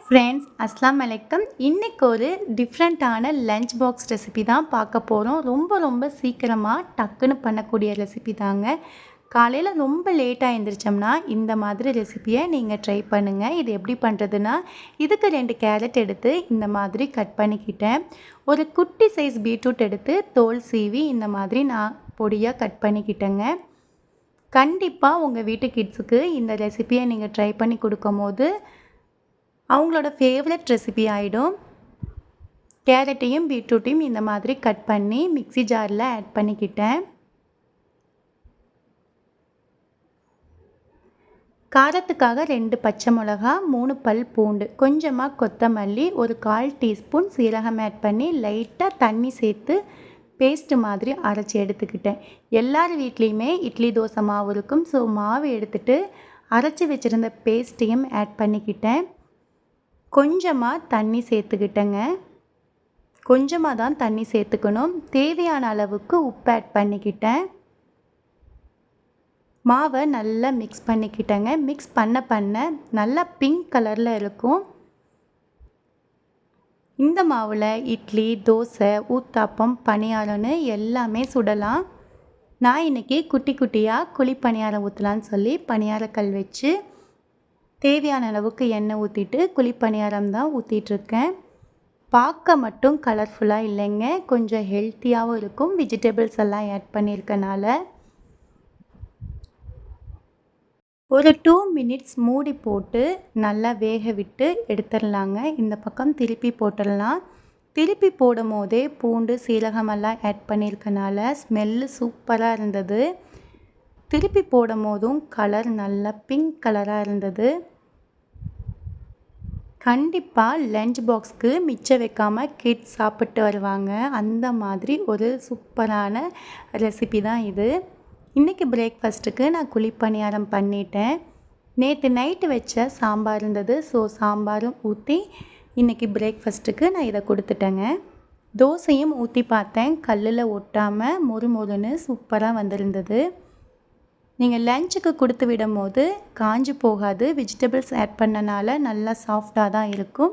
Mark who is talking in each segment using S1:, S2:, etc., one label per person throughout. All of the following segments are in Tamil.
S1: ஃப்ரெண்ட்ஸ் அஸ்லாம் வலைக்கம் இன்றைக்கி ஒரு டிஃப்ரெண்ட்டான லஞ்ச் பாக்ஸ் ரெசிபி தான் பார்க்க போகிறோம் ரொம்ப ரொம்ப சீக்கிரமாக டக்குன்னு பண்ணக்கூடிய ரெசிபி தாங்க. காலையில் ரொம்ப லேட்டாக எழுந்திரிச்சோம்னா இந்த மாதிரி ரெசிப்பியை நீங்கள் ட்ரை பண்ணுங்கள் இது எப்படி பண்ணுறதுன்னா இதுக்கு ரெண்டு கேரட் எடுத்து இந்த மாதிரி கட் பண்ணிக்கிட்டேன். ஒரு குட்டி சைஸ் பீட்ரூட் எடுத்து தோல் சீவி இந்த மாதிரி நான் பொடியாக கட் பண்ணிக்கிட்டேங்க. கண்டிப்பாக உங்கள் வீட்டு கிட்ஸுக்கு இந்த ரெசிப்பியை நீங்கள் ட்ரை பண்ணி கொடுக்கும் போது அவங்களோட ஃபேவரட் ரெசிபி ஆகிடும் கேரட்டையும் பீட்ரூட்டையும் இந்த மாதிரி கட் பண்ணி மிக்சி ஜாரில் ஆட் பண்ணிக்கிட்டேன். காரத்துக்காக ரெண்டு பச்சை மிளகா மூணு பல் பூண்டு கொஞ்சமாக கொத்தமல்லி ஒரு கால் டீஸ்பூன் சீரகம் ஆட் பண்ணி லைட்டாக தண்ணி சேர்த்து பேஸ்ட்டு மாதிரி அரைச்சி எடுத்துக்கிட்டேன். எல்லார் வீட்லேயுமே இட்லி தோசை மாவு இருக்கும். ஸோ மாவு எடுத்துகிட்டு அரைச்சி வச்சுருந்த பேஸ்ட்டையும் ஆட் பண்ணிக்கிட்டேன். கொஞ்சமாக தண்ணி சேர்த்துக்கிட்டேங்க. கொஞ்சமாக தான் தண்ணி சேர்த்துக்கணும். தேவையான அளவுக்கு உப்பு ஆட் பண்ணிக்கிட்டேன். மாவை நல்லா மிக்ஸ் பண்ணிக்கிட்டேங்க. மிக்ஸ் பண்ண பண்ண நல்லா பிங்க் கலரில் இருக்கும். இந்த மாவில் இட்லி தோசை ஊத்தாப்பம் பணியாரம்னு எல்லாமே சுடலாம். நான் இன்றைக்கி குட்டி குட்டியாக குழி பணியாரம் ஊற்றலான்னு சொல்லி பணியாரக்கல் வச்சு தேவையான அளவுக்கு எண்ணெய் ஊற்றிட்டு குழிப்பணியாரம் தான் ஊற்றிட்டுருக்கேன் பார்க்க மட்டும் கலர்ஃபுல்லாக இல்லைங்க. கொஞ்சம் ஹெல்த்தியாகவும் இருக்கும். வெஜிடபிள்ஸ் எல்லாம் ஆட் பண்ணியிருக்கனால ஒரு டூ மினிட்ஸ் மூடி போட்டு நல்லா வேக விட்டு எடுத்துடலாங்க. இந்த பக்கம் திருப்பி போட்டுடலாம். திருப்பி போடும் போதே பூண்டு சீரகமெல்லாம் ஆட் பண்ணியிருக்கனால ஸ்மெல்லு சூப்பராக இருந்தது. திருப்பி போடும் போதும் கலர் நல்லா பிங்க் கலராக இருந்தது. கண்டிப்பாக லஞ்ச் பாக்ஸ்க்கு மிச்சம் வைக்காமல் கிட்ஸ் சாப்பிட்டு வருவாங்க. அந்த மாதிரி ஒரு சூப்பரான ரெசிபி தான் இது. இன்றைக்கி பிரேக்ஃபாஸ்ட்டுக்கு நான் குழிப்பணியாரம் பண்ணிட்டேன். நேற்று நைட்டு வச்ச சாம்பார் இருந்தது. ஸோ சாம்பாரும் ஊற்றி இன்றைக்கி பிரேக்ஃபாஸ்ட்டுக்கு நான் இதை கொடுத்துட்டேங்க. தோசையும் ஊற்றி பார்த்தேன். கல்லில் ஒட்டாமல் மொறு மொறுன்னு சூப்பராக வந்திருந்தது. நீங்கள் லஞ்சுக்கு கொடுத்து விடும் போது காஞ்சி போகாது. வெஜிடபிள்ஸ் ஆட் பண்ணனால நல்லா சாஃப்டாக தான் இருக்கும்.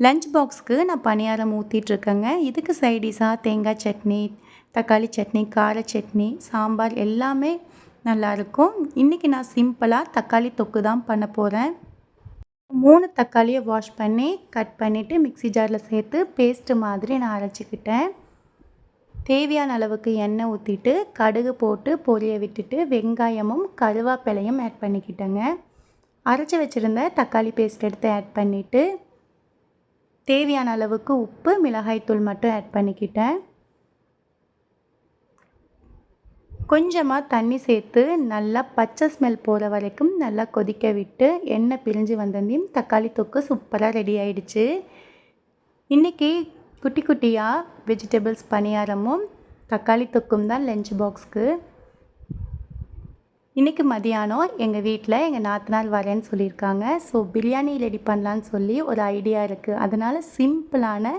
S1: லஞ்ச் பாக்ஸ்க்கு நான் பணியாரம் ஊற்றிட்டுருக்கேங்க இதுக்கு சைடிஷாக தேங்காய் சட்னி தக்காளி சட்னி கார சட்னி சாம்பார் எல்லாமே நல்லாயிருக்கும் இன்றைக்கி நான் சிம்பிளாக தக்காளி தொக்கு தான் பண்ண போகிறேன் மூணு தக்காளியை வாஷ் பண்ணி கட் பண்ணிவிட்டு மிக்சி ஜாரில் சேர்த்து பேஸ்ட்டு மாதிரி நான் அரைச்சிக்கிட்டேன். தேவையான அளவுக்கு எண்ணெய் ஊற்றிட்டு கடுகு போட்டு பொரிய விட்டுட்டு வெங்காயமும் கருவேப்பிலையும் ஆட் பண்ணிக்கிட்டேங்க. அரைச்சி வச்சுருந்த தக்காளி பேஸ்ட் எடுத்து ஆட் பண்ணிவிட்டு தேவையான அளவுக்கு உப்பு மிளகாய்த்தூள் மட்டும் ஆட் பண்ணிக்கிட்டேன். கொஞ்சமாக தண்ணி சேர்த்து நல்லா பச்சை ஸ்மெல் போகிற வரைக்கும் நல்லா கொதிக்க விட்டு எண்ணெய் பிரிஞ்சு வந்ததையும் தக்காளி தொக்கு சூப்பராக ரெடி ஆயிடுச்சு. இன்றைக்கி குட்டி குட்டியாக வெஜிடபிள்ஸ் பணியாரமும் தக்காளி தொக்கும் தான் லஞ்ச் பாக்ஸ்க்கு இன்றைக்கி மதியானம் எங்கள் வீட்டில் எங்கள் நாத்தனார் வரேன்னு சொல்லியிருக்காங்க. ஸோ பிரியாணி ரெடி பண்ணலான்னு சொல்லி ஒரு ஐடியா இருக்குது அதனால் சிம்பிளான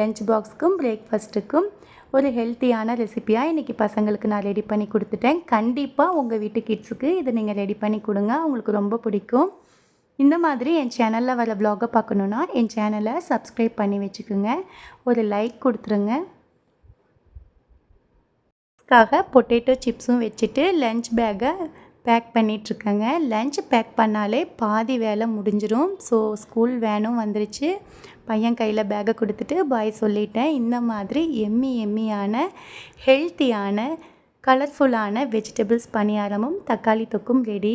S1: லஞ்ச் பாக்ஸுக்கும் பிரேக்ஃபாஸ்ட்டுக்கும் ஒரு ஹெல்த்தியான ரெசிப்பியாக இன்றைக்கி பசங்களுக்கு நான் ரெடி பண்ணி கொடுத்துட்டேன். கண்டிப்பாக உங்கள் வீட்டு கிட்ஸுக்கு இதை நீங்கள் ரெடி பண்ணி கொடுங்க. அவங்களுக்கு ரொம்ப பிடிக்கும். இந்த மாதிரி என் சேனலில் வர வ்ளாகை பார்க்கணுன்னா என் சேனலை சப்ஸ்கிரைப் பண்ணி வச்சுக்கோங்க. ஒரு லைக் கொடுத்துருங்க. க்காக பொட்டேட்டோ சிப்ஸும் வச்சுட்டு லஞ்ச் பேக்கை பேக் பண்ணிகிட்ருக்கேங்க லஞ்ச் பேக் பண்ணாலே பாதி வேலை முடிஞ்சிடும் ஸோ ஸ்கூல் வேனும் வந்துருச்சு. பையன் கையில் பேக்கை கொடுத்துட்டு பாய் சொல்லிட்டேன். இந்த மாதிரி எம்மி எம்மியான ஹெல்த்தியான கலர்ஃபுல்லான வெஜிடபிள்ஸ் பணியாரமும் தக்காளி தொக்கும் ரெடி